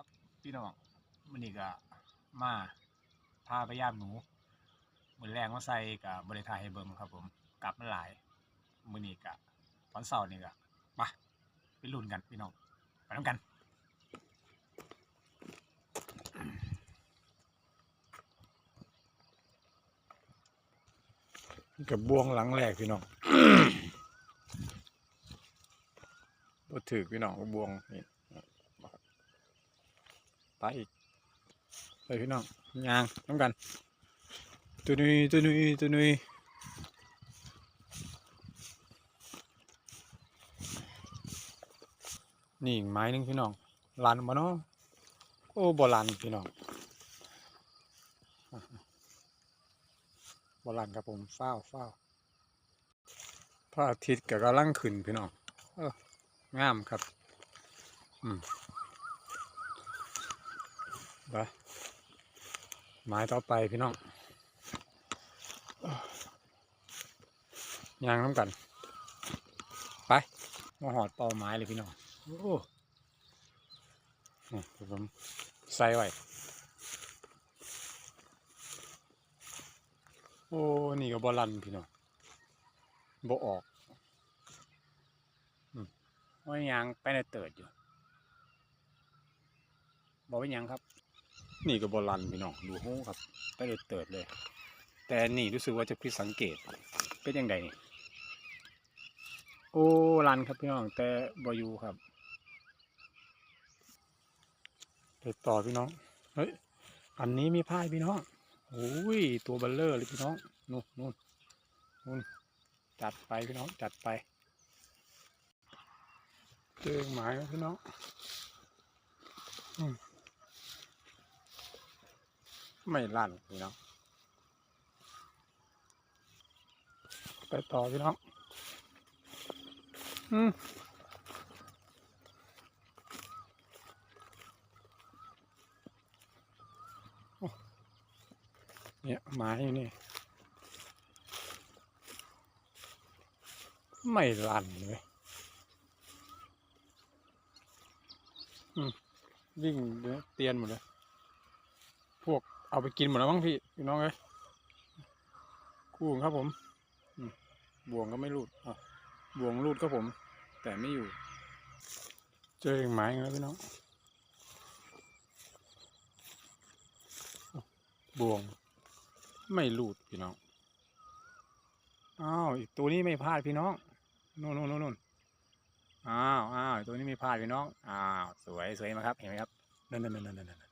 ครับ พี่น้องมันนี่ก็มาพาไปย่ามหนูมือแรงมาใส่กับบริทายให้เบิ่งครับ ผมกลับมาหลายมือนี้กะตอนเสาร์นี่ก็มาไปลุ้นกันพี่น้องไปน้ำกันกับบวงหลังแรกพี่น้องบ่ถือพี่น้องกับบวงนี่ ไปอีกไปพี่น้องยางน้ำกันตัวนุยตัวนุยตัวนุยนี่อีกไม้นึงพี่น้องลันบ่เนาะโอ้บ่ลันพี่น้องบอลันครับผมเฝ้าวฝ้าพระอาทิตย์ก็กำลังขึ้นพี่น้องเอองามครับ อืม ไปไม้ต่อไปพี่น้องยางน้ำกัน ไป มาหอดเป่าไม้เลยพี่น้องโอ้นี่ผมใส่ไว้โอ้ นี่ก็บอลันพี่น้องบออกอืมว่ายังไปในเติดอยู่ บอกว่ายังครับ นี่ก็บอลันพี่น้องดูโหครับไปในเติดเลย แต่นี่รู้สึกว่าจะผิดสังเกต เป็นยังไงนี่โอ้ลันครับพี่น้อง แต่บอยูครับไปต่อพี่น้องเฮ้ยอันนี้มีพายพี่น้องโอ้ยตัวเบลเลอร์เลยพี่น้องนู่นนู่นนู่นจัดไปพี่น้องจัดไปเจอหมายพี่น้องอืม ไม่ลั่นพี่น้องไปต่อพี่น้องอืมเนี่ยไม้อยู่นี่ ไม่ลั่นเลยวิ่งเตียนหมดเลย พวก เอาไปกินหมดแล้วมั้งพี่พี่น้องเอ้ยคู่ครับผมบ่วงก็ไม่รูดอะบ่วงรูดครับผม แต่ไม่อยู่ เจออีกไม้หนึ่งแล้วพี่น้องบ่วง ไม่รูดพี่น้องอ้าวอีกตัวนี้ไม่พลาดพี่น้องนู่นนู่นนู่นนู่นอ้าวอ้าวตัวนี้ไม่พลาดพี่น้องอ้าวสวยสวยมาครับเห็นไหมครับนั่นนั่นนั่นนั่นนั่น